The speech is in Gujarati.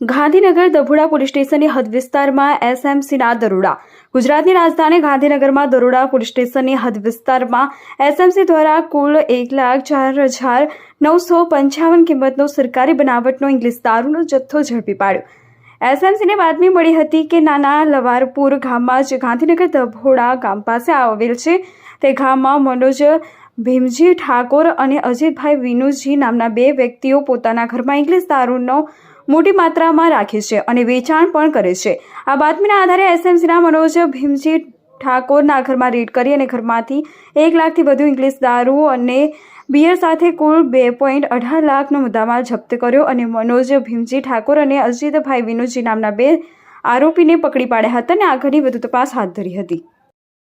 ગાંધીનગર દભોડા પોલીસ સ્ટેશનની હદ વિસ્તારમાં એસએમસીના દરોડા. ગુજરાતની રાજધાની ગાંધીનગરમાં દરોડા પોલીસ સ્ટેશનની હદ વિસ્તારમાં એસએમસી દ્વારા કુલ એક લાખ ચાર હજાર નવસો પંચાવન કિંમતનો સરકારી બનાવટનો ઇંગ્લિશ દારૂનો જથ્થો ઝડપી પાડ્યો. એસએમસીને બાતમી મળી હતી કે નાના લવારપુર ગામમાં જ ગાંધીનગર દભોડા ગામ પાસે આવેલ છે. તે ગામમાં મનોજ ભીમજી ઠાકોર અને અજીતભાઈ વિનુજી નામના બે વ્યક્તિઓ પોતાના ઘરમાં ઇંગ્લિશ દારૂનો મોટી માત્રામાં રાખે છે અને વેચાણ પણ કરે છે. આ બાતમીના આધારે એસએમસીના મનોજ ભીમજી ઠાકોરના ઘરમાં રેડ કરી અને ઘરમાંથી એક લાખથી વધુ ઇંગ્લિશ દારૂ અને બિયર સાથે કુલ બે પોઈન્ટ અઢાર લાખનો મુદ્દામાલ જપ્ત કર્યો અને મનોજ ભીમજી ઠાકોર અને અજીતભાઈ વિનુજી નામના બે આરોપીને પકડી પાડ્યા હતા અને આગળની વધુ તપાસ હાથ ધરી હતી.